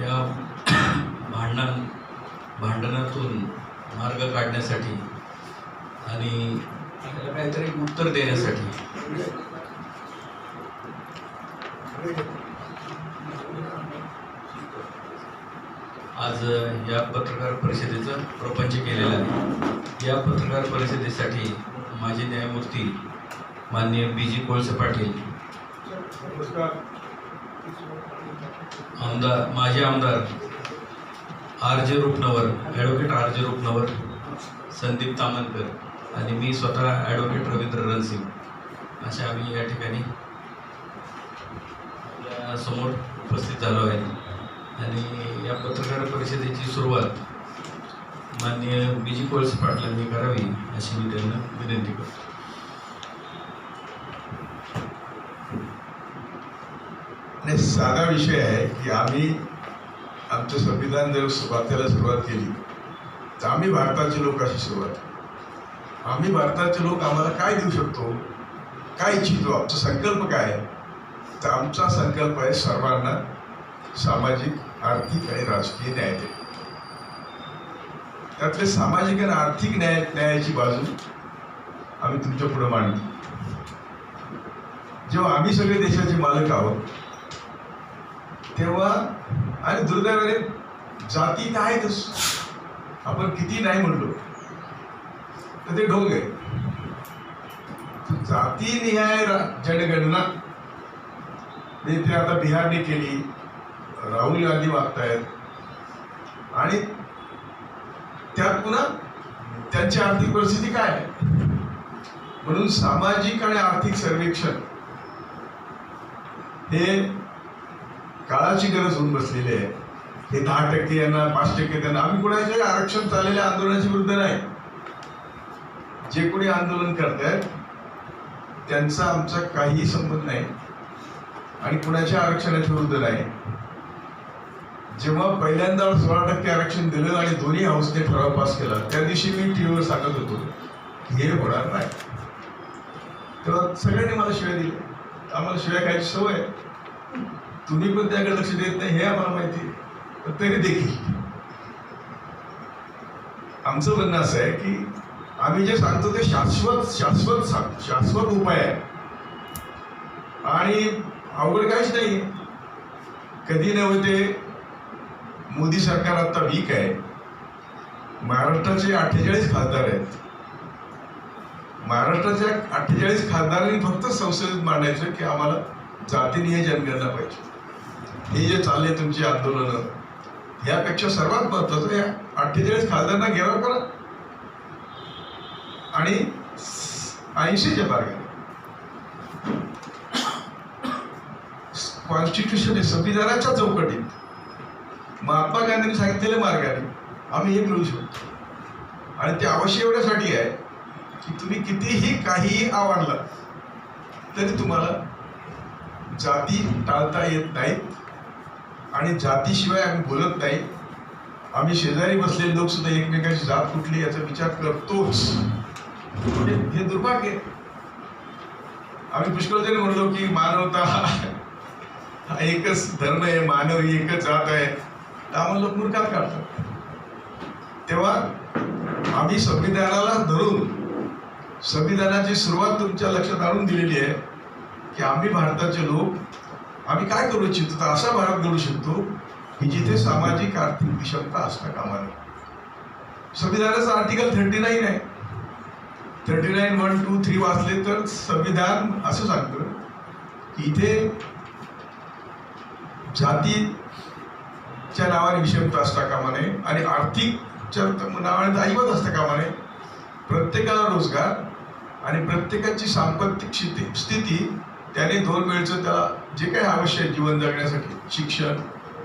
या भांडण भांडणातून मार्ग काढण्यासाठी आणि त्याला काहीतरी उत्तर देण्यासाठी. आज या पत्रकार परिषदेचं प्रपंच केलेलं आहे. या पत्रकार परिषदेसाठी माजी न्यायमूर्ती माननीय बी जी कोळसे पाटील. आमदार माजी आमदार R J Rupanwar advocate R J Rupanwar Sandeep Tamankar आणि मी स्वतः ॲडव्होकेट रवींद्र रणसिंग. अशा आम्ही या ठिकाणी समोर उपस्थित झालो आहे. आणि या पत्रकार परिषदेची सुरुवात माननीय बी जी कोळसे पाटलांनी करावी अशी मी त्यांना विनंती करतो. आणि साधा विषय आहे की आम्ही आमचं संविधान जर वाचायला सुरुवात केली. तर आम्ही भारताचे लोक अशी सुरुवात आम्ही भारताचे लोक आम्हाला काय देऊ शकतो? काय इच्छितो? आमचा संकल्प काय आहे? तर आमचा संकल्प आहे सर्वांना सामाजिक आर्थिक आणि राजकीय न्याय देणे. त्यातले सामाजिक आणि आर्थिक न्याय न्यायाची बाजू आम्ही तुमच्यापुढे मांडली जेव्हा आम्ही सगळे देशाचे मालक आहोत तेव्हा आणि दुर्दैवाने जाती तर आहेतच. आपण किती नाही म्हणलो तर ते ढोंग. आहे जाती निहाय जनगणना. म्हणजे ते आता बिहारने केली. राहुल गांधी मागतायत आणि त्यात पुन्हा त्यांची आर्थिक परिस्थिती काय? आहे म्हणून सामाजिक आणि आर्थिक सर्वेक्षण हे काळाची गरज होऊन बसलेली आहे. हे दहा टक्के यांना पाच टक्के त्यांना. आम्ही कुणाच्या आरक्षण चाललेल्या आंदोलनाच्या विरुद्ध नाही. जे कोणी आंदोलन करतायत त्यांचा आमचा काही संबंध नाही. आणि कुणाच्या आरक्षणाच्या विरुद्ध नाही. जेव्हा पहिल्यांदा सोळा टक्के आरक्षण दिलं आणि दोन्ही हाऊसने ठराव पास केला त्या दिवशी मी टी व्हीवर सांगत होतो हे होणार नाही. तेव्हा सगळ्यांनी मला शिव्या दिल्या. आम्हाला शिव्या खायची सवय आहे. तुम्ही पण त्याकडे लक्ष देत नाही हे आम्हाला माहिती पण तरी देखील. आमचं म्हणणं असं आहे की आम्ही जे सांगतो ते शाश्वत शाश्वत शाश्वत उपाय आहे. आणि अवघड काहीच नाही. कधी नव्हते मोदी सरकार आता वीक आहे. महाराष्ट्राचे अठ्ठेचाळीस खासदार आहेत. महाराष्ट्राच्या अठ्ठेचाळीस खासदारांनी फक्त संसदेत मांडायचं की आम्हाला जातीनिय जनगणना पाहिजे. हे जे चालले तुमची आंदोलनं यापेक्षा सर्वात महत्वाचं या अठ्ठेचाळीस खासदारांना घेराव करा आणि ऐंशीच्या मार्गाने कॉन्स्टिट्यूशन संविधानाच्या चौकटीत. महात्मा गांधींनी सांगितलेल्या मार्गाने आम्ही हे मिळू शकतो. आणि ते अवश्य एवढ्यासाठी आहे की तुम्ही कितीही काहीही आव्हानला तरी तुम्हाला जाती टाळता येत नाहीत. आणि जातीशिवाय आम्ही बोलत नाही. आम्ही शेजारी बसलेले लोक सुद्धा एकमेकांची जात कुठली याचा विचार करतोच. म्हणजे हे दुर्भाग्य आहे. आम्ही पुष्कळजण म्हणलो की मानवता हा एकच धर्म आहे मानव ही एकच जात आहे. तर आम्हाला लोक मूर्खात काढतात. तेव्हा आम्ही संविधानाला धरून संविधानाची सुरुवात तुमच्या लक्षात आणून दिलेली आहे की आम्ही भारताचे लोक आम्ही काय करू इच्छितो? तर असा भारत घडू शकतो की जिथे सामाजिक आर्थिक विषमता असता कामा नये संविधानाचं आर्टिकल थर्टी नाईन आहे. Thirty nine one two three वाचले तर संविधान असं सांगतं की इथे जातीच्या नावाने विषमता असता कामा नये आणि आर्थिकच्या नावाने अजिबात असता कामा नये प्रत्येकाला रोजगार आणि प्रत्येकाची सांपत्तिक स्थिती स्थिती त्याने दोन वेळचं त्याला जे काही आवश्यक आहे जीवन जगण्यासाठी शिक्षण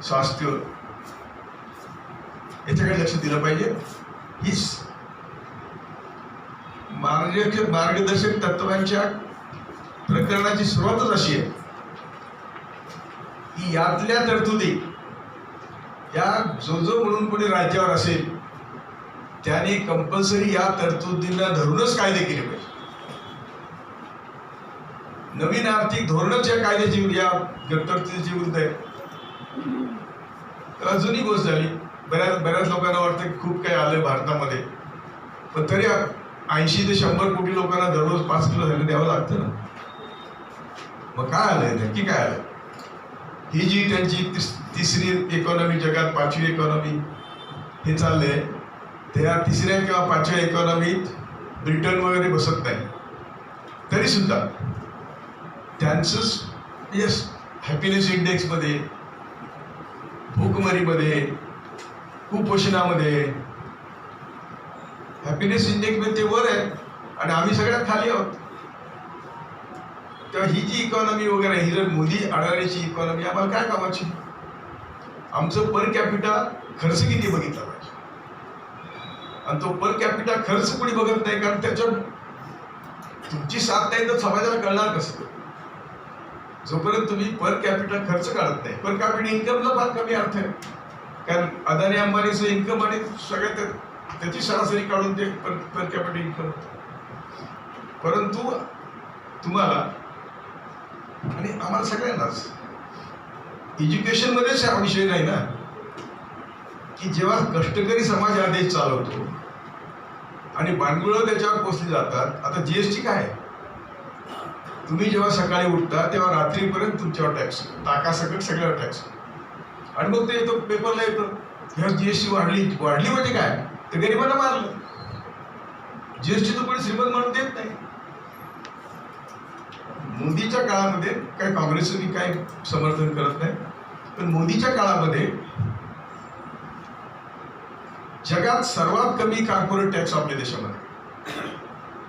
स्वास्थ्य याच्याकडे लक्ष दिलं पाहिजे. हीच मार्ग मार्गदर्शक तत्वांच्या प्रकरणाची सुरुवातच अशी आहे. की यातल्या तरतुदी या जो जो म्हणून कोणी राज्यावर असेल त्याने कंपल्सरी या तरतुदींना धरूनच कायदे केले पाहिजे. नवीन आर्थिक धोरणच या कायद्याची या तरतुदीची विरुद्ध आहे तर अजूनही गोष्ट झाली. बऱ्याच बऱ्याच लोकांना वाटतं की खूप काही आलं भारतामध्ये. पण तरी ऐंशी ते शंभर कोटी लोकांना दररोज पाच किलो धान्य द्यावं लागतं ना. मग काय आलंय? नक्की काय आलं ही जी त्यांची तिस- तिसरी इकॉनॉमी जगात पाचवी इकॉनॉमी हे चाललंय त्या तिसऱ्या किंवा पाचव्या इकॉनॉमीत ब्रिटन वगैरे बसत नाही. तरी त्यांचंच यस येस हॅपीनेस इंडेक्समध्ये भूकमरीमध्ये कुपोषणामध्ये. हॅपीनेस इंडेक्समध्ये ते वर आहे आणि आम्ही सगळ्यात खाली आहोत. तेव्हा ही जी इकॉनॉमी वगैरे ही जर मोदी अडाणीची इकॉनॉमी आम्हाला काय कामाची? आमचं पर कॅपिटा खर्च किती बघितला पाहिजे? आणि तो पर कॅपिटा खर्च कोणी बघत नाही कारण त्याच्यात तुमची साथ नाही तर समाजाला कळणार कसं? जोपर्यंत तुम्ही पर कॅपिटा खर्च काढत नाही पर कॅपिटा इन्कमला फार कमी अर्थ आहे कारण अदानी अंबानीचं इन्कम आणि सगळ्यात त्या- त्याची सरासरी काढून ते पर पर कॅपिटा इन्कम परंतु तुम्हाला आणि आम्हाला सगळ्यांनाच एज्युकेशनमध्येच हा विषय नाही ना की जेव्हा कष्टकरी समाज हा देश चालवतो आणि भांडवलं त्याच्यावर पोचली जातात आता जी एस टी काय आहे? तुम्ही जेव्हा सकाळी उठता तेव्हा रात्रीपर्यंत तुमच्यावर टॅक्स ताकासकट सगळ्यावर टॅक्स आणि मग ते येतो पेपरला येतं. ह्या टी वाढली वाढली म्हणजे काय? ते गरिबांना मारलं. जी एस टी तर कोणी श्रीमंत म्हणून देत नाही. मोदीच्या काळामध्ये काय काँग्रेसनी काय समर्थन करत नाही. पण मोदीच्या काळामध्ये जगात सर्वात कमी कॉर्पोरेट टॅक्स आपल्या देशामध्ये.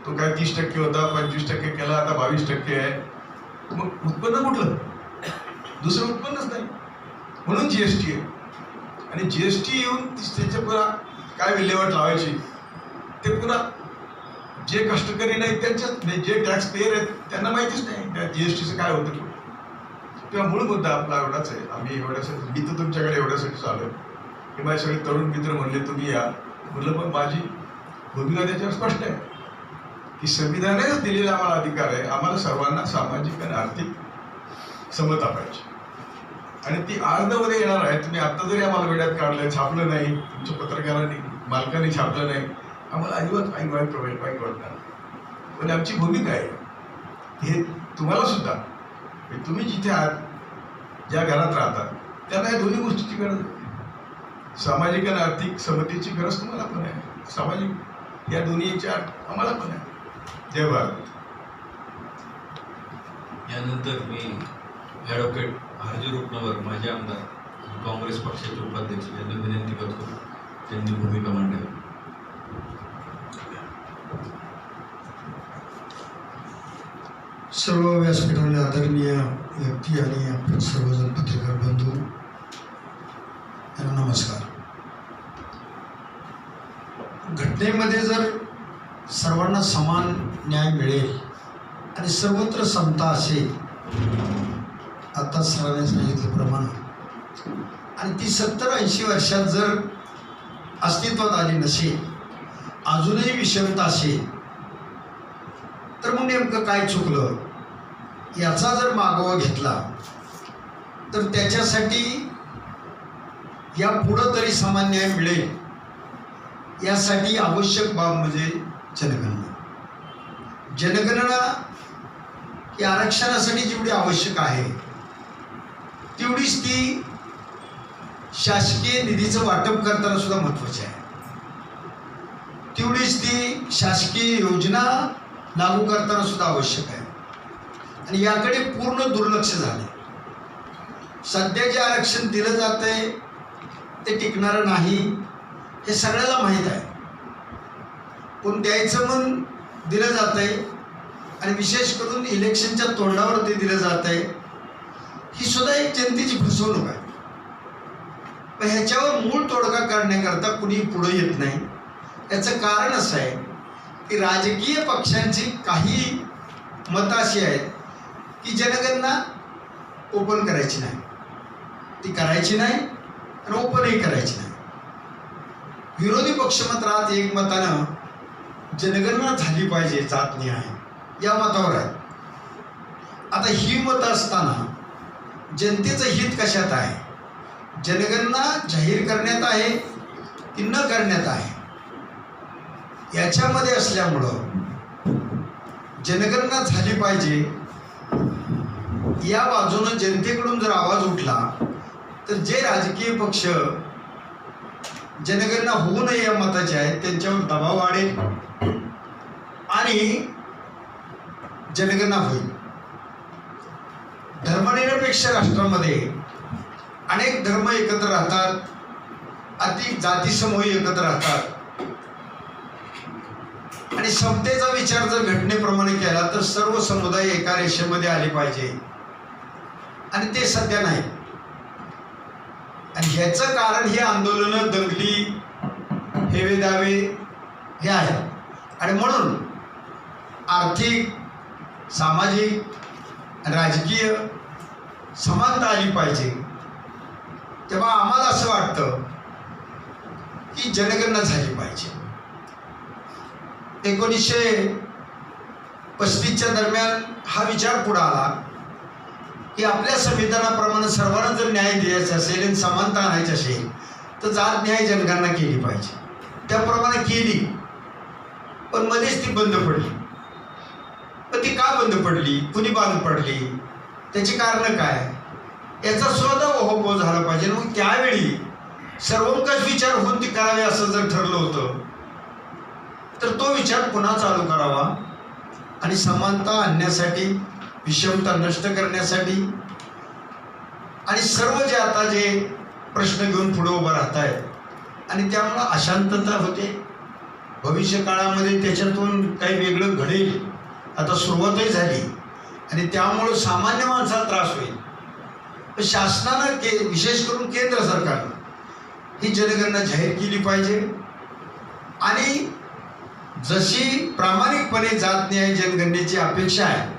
तो काय तीस टक्के होता पंचवीस टक्के केला आता बावीस टक्के आहे. मग उत्पन्न कुठलं? दुसरं उत्पन्नच नाही. म्हणून जी एस टी आहे. आणि जी एस टी येऊन त्याच्या पुन्हा काय विल्हेवाट लावायची? ते पुन्हा जे कष्टकरी नाही त्यांच्यात म्हणजे जे टॅक्स पेयर आहेत त्यांना माहितीच नाही त्या टीचं काय होतं किंवा मूळ मुद्दा आपला एवढाच आहे. आम्ही एवढ्यासाठी मी तर तुमच्याकडे एवढ्यासाठी चालू की माझे सगळे तरुण मित्र म्हणले तुम्ही या. म्हणलं पण माझी भूमिका त्याच्यावर स्पष्ट आहे. ही संविधानानेच दिलेला आम्हाला अधिकार आहे. आम्हाला सर्वांना सामाजिक आणि आर्थिक समता पाहिजे. आणि ती आर्धमध्ये येणार आहे. तुम्ही आता जरी आम्हाला वेड्यात काढलंय छापलं नाही तुमच्या पत्रकारांनी मालकांनी छापलं नाही आम्हाला अजिबात आई वाईट प्रवेश वाईट वाटणार पण आमची भूमिका आहे. हे तुम्हाला सुद्धा तुम्ही जिथे आहात ज्या घरात राहतात त्यांना या दोन्ही गोष्टीची गरज आहे. सामाजिक आणि आर्थिक समतेची गरज तुम्हाला पण आहे. सामाजिक या दोन्हीच्या आम्हाला पण आहे. जय भारत यानंतर मी ॲडव्होकेट आरजी रुपनवर माझे आमदार काँग्रेस पक्षाचे उपाध्यक्ष यांना विनंती करतो. त्यांनी भूमिका मांडावी. सर्व व्यासपीठावरील आदरणीय व्यक्ती आणि आपण सर्वजण पत्रकार बंधू यांना नमस्कार. घटनेमध्ये जर सर्वांना समान न्याय मिळेल आणि सर्वत्र समता असेल. आता सरांनी सांगितल्याप्रमाणे. आणि ती सत्तर ऐंशी वर्षात जर अस्तित्वात आली नसेल अजूनही विषमता असेल तर मग नेमकं काय चुकलं? याचा जर मागोवा घेतला तर त्याच्यासाठी या पुढं तरी समान न्याय मिळेल. यासाठी आवश्यक बाब म्हणजे जनगणना. जनगणना ही आरक्षणासाठी जेवढी आवश्यक आहे तेवढीच ती शासकीय निधीचं वाटप करताना सुद्धा महत्त्वाची आहे. तेवढीच ती शासकीय योजना लागू करताना सुद्धा आवश्यक आहे. आणि याकडे पूर्ण दुर्लक्ष झाले सध्या जे आरक्षण दिलं जात आहे ते टिकणारं नाही हे सगळ्याला माहीत आहे. पण द्यायचं म्हणून दिलं जात आहे. आणि विशेष करून इलेक्शनच्या तोंडावर ते दिलं जात आहे. ही सुद्धा एक जनतेची फसवणूक आहे. पण ह्याच्यावर मूळ तोडगा काढण्याकरता कुणी पुढे येत नाही. याचं कारण असं आहे की राजकीय पक्षांची काही मतं अशी आहेत की जनगणना ओपन करायची नाही. ती करायची नाही आणि ओपनही करायची नाही. विरोधी पक्षमत एक मतानं जनगणना झाली पाहिजे जात आहे. या मतावर आहे. आता ही मत असताना जनतेचं हित कशात आहे? जनगणना जाहीर करण्यात आहे की न करण्यात आहे? याच्यामध्ये असल्यामुळं जनगणना झाली पाहिजे. या बाजूनं जनतेकडून जर आवाज उठला तर जे राजकीय पक्ष जनगणना होऊ नये या मताचे आहेत त्यांच्यावर दबाव वाढेल आणि जनगणना होईल. धर्मनिरपेक्ष राष्ट्रामध्ये अनेक धर्म एकत्र राहतात अति जाती समूह एकत्र राहतात. आणि समतेचा विचार जर घटनेप्रमाणे केला तर सर्व समुदाय एका रेषेमध्ये आले पाहिजे. आणि ते सध्या नाही. आणि ह्याचं कारण ही आंदोलनं दंगली हेवे दावे हे आहे आणि म्हणून आर्थिक सामाजिक राजकीय समानता आली पाहिजे. तेव्हा आम्हाला असं वाटतं की जनगणना झाली पाहिजे. एकोणीसशे पस्तीसच्या दरम्यान हा विचार पुढे आला. की आपल्या संविधानाप्रमाणे सर्वांना जर न्याय द्यायचा असेल आणि समानता आणायची असेल तर जात न्याय जनकांना केली पाहिजे. त्याप्रमाणे केली. पण मध्येच ती बंद पडली. पण ती का बंद पडली? कुणी बांध पडली? त्याची कारणं काय? याचा स्वतः ओहोपो झाला पाहिजे. मग त्यावेळी सर्वंकष विचार होऊन ती करावी असं जर ठरलं होतं तर तो विचार पुन्हा चालू करावा. आणि समानता आणण्यासाठी विषमता नष्ट करण्यासाठी आणि सर्व जे आता जे प्रश्न घेऊन पुढे उभं राहत आहेत आणि त्यामुळं अशांतता होते. भविष्य काळामध्ये त्याच्यातून काही वेगळं घडेल. आता सुरुवातही झाली. आणि त्यामुळं सामान्य माणसाला त्रास होईल. पण शासनानं के विशेष करून केंद्र सरकारनं ही जनगणना जाहीर केली पाहिजे. आणि जशी प्रामाणिकपणे जात न्याय जनगणनेची अपेक्षा आहे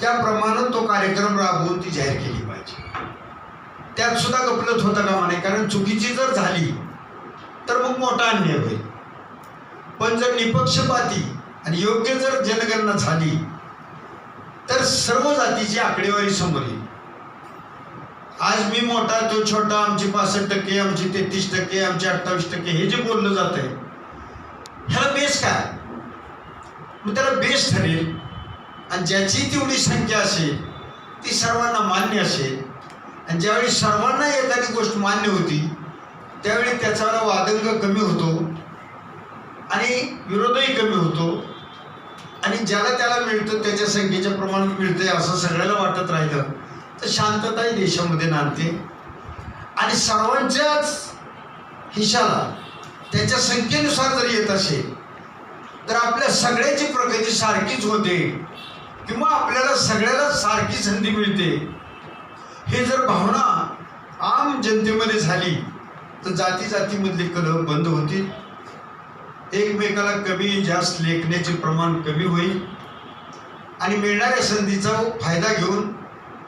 त्याप्रमाणे तो कार्यक्रम राबवून ती जाहीर केली पाहिजे. त्यात सुद्धा गपलत होता कामा नये कारण चुकीची जर झाली तर मग मोठा अन्याय होईल. पण जर निपक्षपाती आणि योग्य जर जनगणना झाली तर सर्व जातीची आकडेवारी समोर येईल. आज मी मोठा तो छोटा आमची पासष्ट टक्के आमची तेहतीस टक्के आमचे अठ्ठावीस टक्के हे जे बोललं जात आहे ह्याला बेस काय? मग त्याला बेस ठरेल. आणि ज्याची तेवढी संख्या असेल ती सर्वांना मान्य असेल. आणि ज्यावेळी सर्वांना एखादी गोष्ट मान्य होती त्यावेळी त्याचा वादंग कमी होतो आणि विरोधही कमी होतो. आणि ज्याला त्याला मिळतं त्याच्या संख्येच्या प्रमाणात आहे असं सगळ्याला वाटत राहिलं तर शांतताही देशामध्ये नांदते. आणि सर्वांच्याच हिशाला त्याच्या संख्येनुसार जर येत असेल तर आपल्या सगळ्याची प्रगती सारखीच होते. किंवा आपल्याला सगळ्याला सारखी संधी मिळते. हे जर भावना आम जनतेमध्ये झाली तर जाती जातीमधले कलह बंद होतील. एकमेकाला कमी जास्त लेखण्याचे प्रमाण कमी होईल. आणि मिळणाऱ्या संधीचा फायदा घेऊन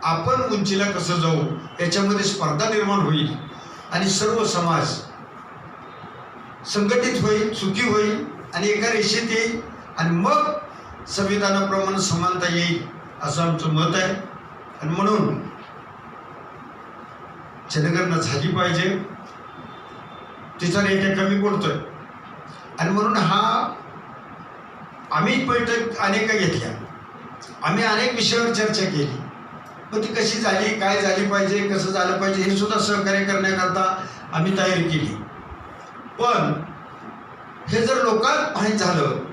आपण उंचीला कसं जाऊ याच्यामध्ये स्पर्धा निर्माण होईल. आणि सर्व समाज संघटित होईल सुखी होईल. आणि एका रेषेत येईल. आणि मग संविधानाप्रमाणे समानता येईल असं आमचं मत आहे. आणि म्हणून जनगणना झाली पाहिजे. तिचा रेट कमी पडतोय. आणि म्हणून हा आम्ही बैठक अनेक घेतल्या. आम्ही अनेक विषयावर चर्चा केली. मग ती कशी झाली काय झाली पाहिजे कसं झालं पाहिजे हे सुद्धा सहकार्य करण्याकरता आम्ही तयारी केली. पण हे जर लोकांत माहीत झालं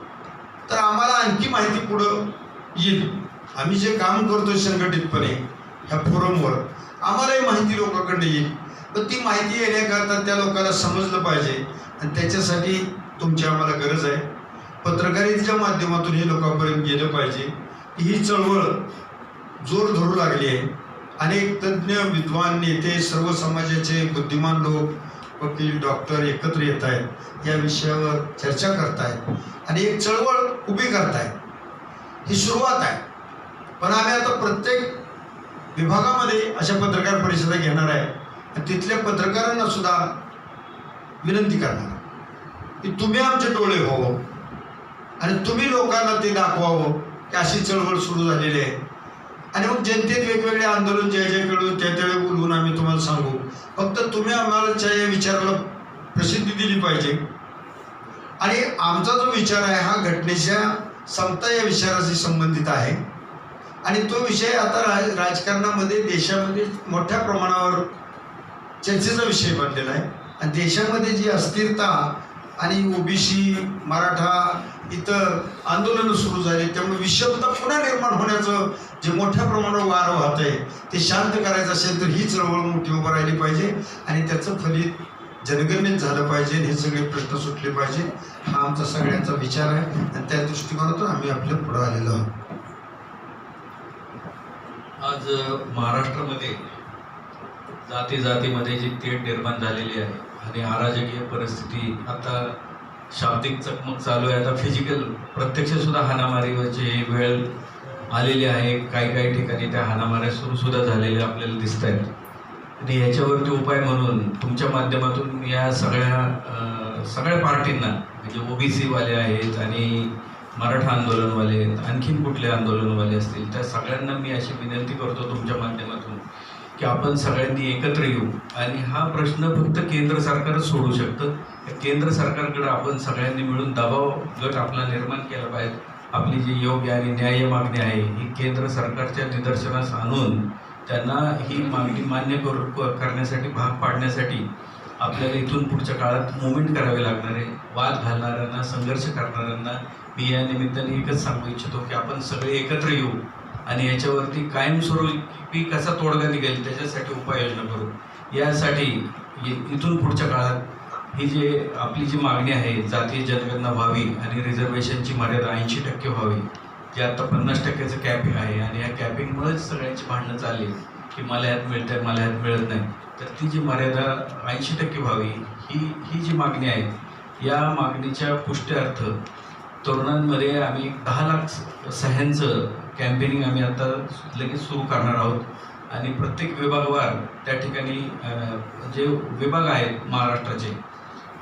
तर आम्हाला आणखी माहिती पुढं येईल. आम्ही जे काम करतो संघटितपणे ह्या फोरमवर आम्हालाही माहिती लोकांकडे येईल. तर ती माहिती येण्याकरता त्या लोकांना समजलं पाहिजे. आणि त्याच्यासाठी तुमची आम्हाला गरज आहे. पत्रकारितेच्या माध्यमातून हे लोकांपर्यंत गेलं पाहिजे. ही चळवळ जोर धरू लागली आहे. अनेक तज्ज्ञ विद्वान नेते सर्व समाजाचे बुद्धिमान लोक वकील डॉक्टर एकत्र येत आहेत या विषयावर चर्चा करतायत आणि एक चळवळ उभी करतायत. ही सुरुवात आहे. पण आम्ही आता प्रत्येक विभागामध्ये अशा पत्रकार परिषदा घेणार आहे. आणि तिथल्या पत्रकारांना सुद्धा विनंती करणार की तुम्ही आमचे डोळे व्हावं आणि तुम्ही लोकांना ते दाखवावं की अशी चळवळ सुरू झालेली आहे. आणि मग जनतेत वेगवेगळे आंदोलन ज्या ज्या कळून त्या त्यावेळी बोलवून आम्ही तुम्हाला सांगू. फक्त तुम्ही आम्हाला या विचाराला प्रसिद्धी दिली पाहिजे. आणि आमचा जो विचार आहे हा घटनेच्या समता या विचाराशी संबंधित आहे. आणि तो विषय आता राज राजकारणामध्ये देशामध्ये मोठ्या प्रमाणावर चर्चेचा विषय बनलेला आहे. आणि देशामध्ये जी अस्थिरता आणि ओबीसी मराठा इतर आंदोलनं सुरू झाली त्यामुळे विषमता पुन्हा निर्माण होण्याचं जे मोठ्या प्रमाणावर वारं वाहत आहे ते शांत करायचं असेल तर ही चळवळ मोठी उभं राहिली पाहिजे आणि त्याचं फलित जनगणनेत झालं पाहिजे हे सगळे प्रश्न सुटले पाहिजे. हा आमचा सगळ्यांचा विचार आहे आणि त्या दृष्टिकोनातून आम्ही आपल्या पुढं आलेलो आहोत. आज महाराष्ट्रामध्ये जाती जातीमध्ये जी तेढ निर्माण झालेली आहे आणि अराजकीय परिस्थिती आता शाब्दिक चकमक चालू आहे. आता फिजिकल प्रत्यक्षसुद्धा हाणामारीची वेळ आलेली आहे. काही काही ठिकाणी त्या हाणामाऱ्या सुरूसुद्धा झालेल्या आपल्याला दिसत आहेत आणि याच्यावरती उपाय म्हणून तुमच्या माध्यमातून या सगळ्या सगळ्या पार्टींना म्हणजे ओ बी सीवाले आहेत आणि मराठा आंदोलनवाले आहेत आणखीन कुठले आंदोलनवाले असतील त्या सगळ्यांना मी अशी विनंती करतो तुमच्या माध्यमातून की आपण सगळ्यांनी एकत्र येऊ. आणि हा प्रश्न फक्त केंद्र सरकारच सोडू शकतं. केंद्र सरकारकडं आपण सगळ्यांनी मिळून दबाव गट आपला निर्माण केला पाहिजे. आपली जी योग्य आणि न्याय्य मागणी आहे ही केंद्र सरकारच्या निदर्शनास आणून त्यांना ही मागणी मान्य करू करण्यासाठी भाग पाडण्यासाठी आपल्याला इथून पुढच्या काळात मुवमेंट करावे लागणार आहे. वाद घालणाऱ्यांना संघर्ष करणाऱ्यांना मी या निमित्ताने एकच सांगू इच्छितो की आपण सगळे एकत्र येऊ आणि याच्यावरती कायमस्वरूपी कसा तोडगा निघेल त्याच्यासाठी उपाययोजना करू. यासाठी इ- इथून पुढच्या काळात ही जे आपली जी मागणी आहे जातीय जनगणना व्हावी आणि रिझर्वेशनची मर्यादा ऐंशी टक्के व्हावी जे आता पन्नास टक्क्याचं कॅपिंग आहे आणि या कॅपिंगमुळेच सगळ्यांची भांडणं चालली की मला यात मिळतंय मला यात मिळत नाही. तर ती जी मर्यादा ऐंशी टक्के व्हावी ही ही जी मागणी आहे या मागणीच्या पुष्ट्यार्थ तरुणांमध्ये आम्ही दहा लाख सह्यांचं कॅम्पेनिंग आम्ही आता लगेच सुरू करणार आहोत. आणि प्रत्येक विभागवार त्या ठिकाणी जे विभाग आहेत महाराष्ट्राचे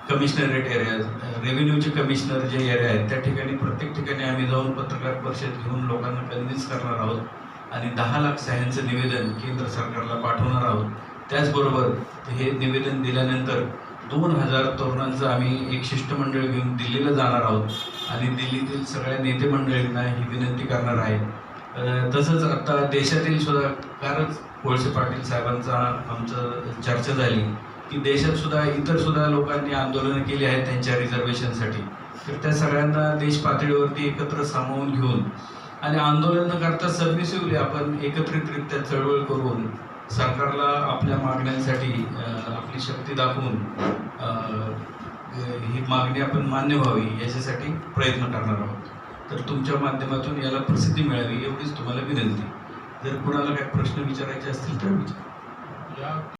कमिशनरेट एरिया रेव्हेन्यूचे कमिशनर जे एरिया आहेत त्या ठिकाणी प्रत्येक ठिकाणी आम्ही जाऊन पत्रकार परिषद घेऊन लोकांना कन्व्हिन्स करणार आहोत आणि दहा लाख सह्यांचं निवेदन केंद्र सरकारला पाठवणार आहोत. त्याचबरोबर हे निवेदन दिल्यानंतर दोन हजार तरुणांचं आम्ही एक शिष्टमंडळ घेऊन दिल्लीला जाणार आहोत आणि दिल्लीतील सगळ्या नेते मंडळींना ही विनंती करणार आहे. तसंच आता देशातील सुद्धा कालच कोळसे पाटील साहेबांचा आमचं चर्चा झाली. की देशात सुद्धा इतर सुद्धा लोकांनी आंदोलनं केली आहेत त्यांच्या रिझर्वेशनसाठी तर त्या सगळ्यांना देश पातळीवरती एकत्र सामावून घेऊन आणि आंदोलन न करता सबमिसिव्हली आपण एकत्रितरित्या चळवळ करून सरकारला आपल्या मागण्यांसाठी आपली शक्ती दाखवून ही मागणी आपण मान्य व्हावी याच्यासाठी प्रयत्न करणार आहोत. तर तुमच्या माध्यमातून याला प्रसिद्धी मिळावी एवढीच तुम्हाला विनंती. जर कुणाला काही प्रश्न विचारायचे असतील तर विचार.